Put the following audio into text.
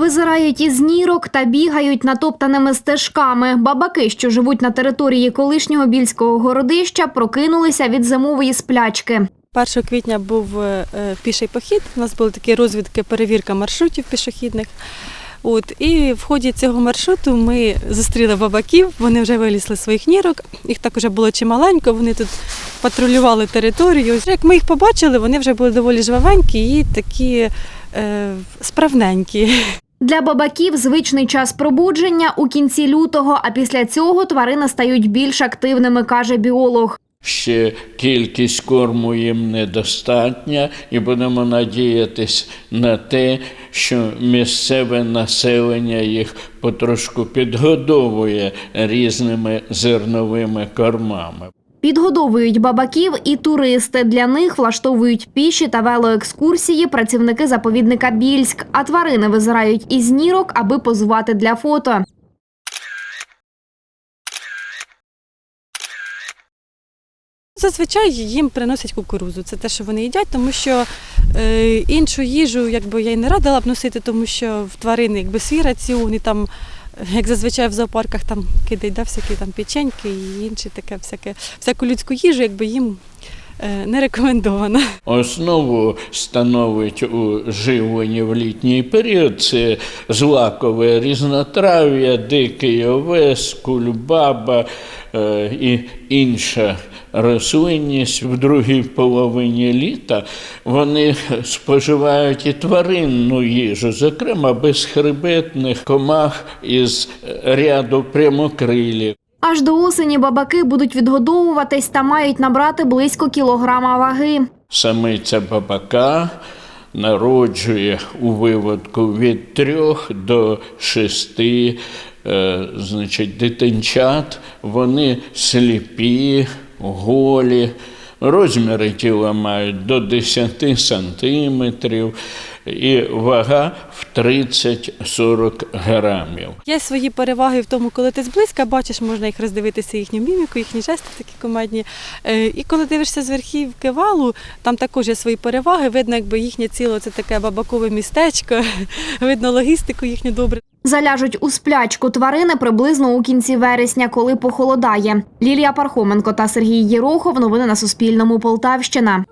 Визирають із нірок та бігають натоптаними стежками. Бабаки, що живуть на території колишнього більського городища, прокинулися від зимової сплячки. 1 квітня був е, е, піший похід. У нас були такі розвідки, перевірка маршрутів пішохідних. От, і в ході цього маршруту ми зустріли бабаків, вони вже вилізли з своїх нірок. Їх так вже було чималенько, вони тут патрулювали територію. Як ми їх побачили, вони вже були доволі жвавенькі і такі е, справненькі. Для бабаків звичний час пробудження у кінці лютого, а після цього тварини стають більш активними, каже біолог. Ще кількість корму їм недостатня, і будемо надіятись на те, що місцеве населення їх потрошку підгодовує різними зерновими кормами. Підгодовують бабаків і туристи. Для них влаштовують піші та велоекскурсії працівники заповідника Більськ, а тварини визирають із нірок, аби позувати для фото. Зазвичай їм приносять кукурузу. Це те, що вони їдять, тому що е, іншу їжу якби, я й не радила б носити, тому що в тварини якби, свій раціон, і там, як зазвичай в зоопарках там кидають да, всякі там печеньки і інше таке, всяке, всяку людську їжу, якби їм не рекомендовано. Основу становить у живленні в літній період це злакове різнотрав'я, дикий овес, кульбаба е, і інша рослинність. В другій половині літа вони споживають і тваринну їжу, зокрема безхребетних комах із ряду прямокрилів. Аж до осені бабаки будуть відгодовуватись та мають набрати близько кілограма ваги. Самиця бабака народжує у виводку від трьох до шести е, значить, дитинчат. Вони сліпі, голі, розміри тіла мають до 10 сантиметрів і вага в 30-40 грамів. Є свої переваги в тому, коли ти зблизька бачиш, можна їх роздивитися, їхню міміку, їхні жести такі комедні. Е, І коли дивишся з верхівки валу, там також є свої переваги. Видно, якби їхнє ціло це таке бабакове містечко, видно логістику їхню добре. Заляжуть у сплячку тварини приблизно у кінці вересня, коли похолодає. Лілія Пархоменко та Сергій Єрохов. Новини на Суспільному. Полтавщина.